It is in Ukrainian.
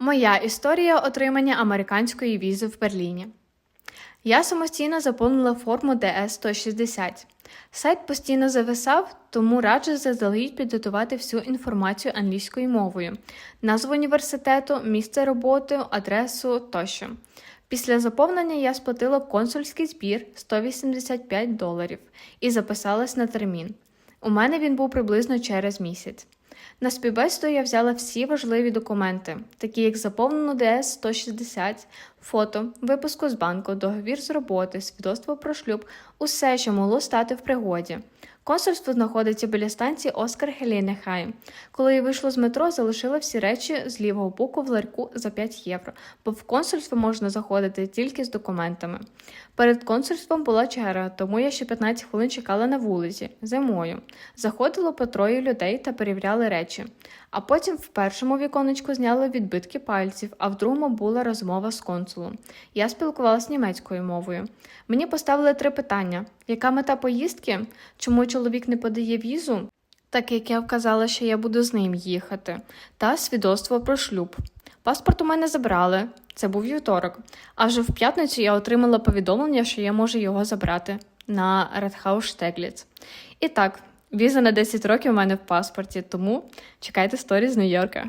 Моя історія отримання американської візи в Берліні. Я самостійно заповнила форму DS-160. Сайт постійно зависав, тому раджу заздалегідь підготувати всю інформацію англійською мовою, назву університету, місце роботи, адресу тощо. Після заповнення я сплатила консульський збір 185 доларів і записалась на термін. У мене він був приблизно через місяць. На співбесіду я взяла всі важливі документи, такі як заповнену ДС 160, фото, випуску з банку, договір з роботи, свідоцтво про шлюб, усе, що могло стати в пригоді. Консульство знаходиться біля станції Оскар Гелінехай. Коли я вийшла з метро, залишила всі речі з лівого боку в ларьку за 5 євро, бо в консульство можна заходити тільки з документами. Перед консульством була черга, тому я ще 15 хвилин чекала на вулиці зимою. Заходило по троє людей та перевіряли речі. А потім в першому віконечку зняли відбитки пальців, а в другому була розмова з консулом. Я спілкувалася німецькою мовою. Мені поставили три питання: яка мета поїздки? Чому чоловік не подає візу? Так як я вказала, що я буду з ним їхати, та свідоцтво про шлюб. Паспорт у мене забрали, це був вівторок. А вже в п'ятницю я отримала повідомлення, що я можу його забрати на Редхаус Штегліц. І так, віза на 10 років у мене в паспорті, тому чекайте сторі з Нью-Йорка.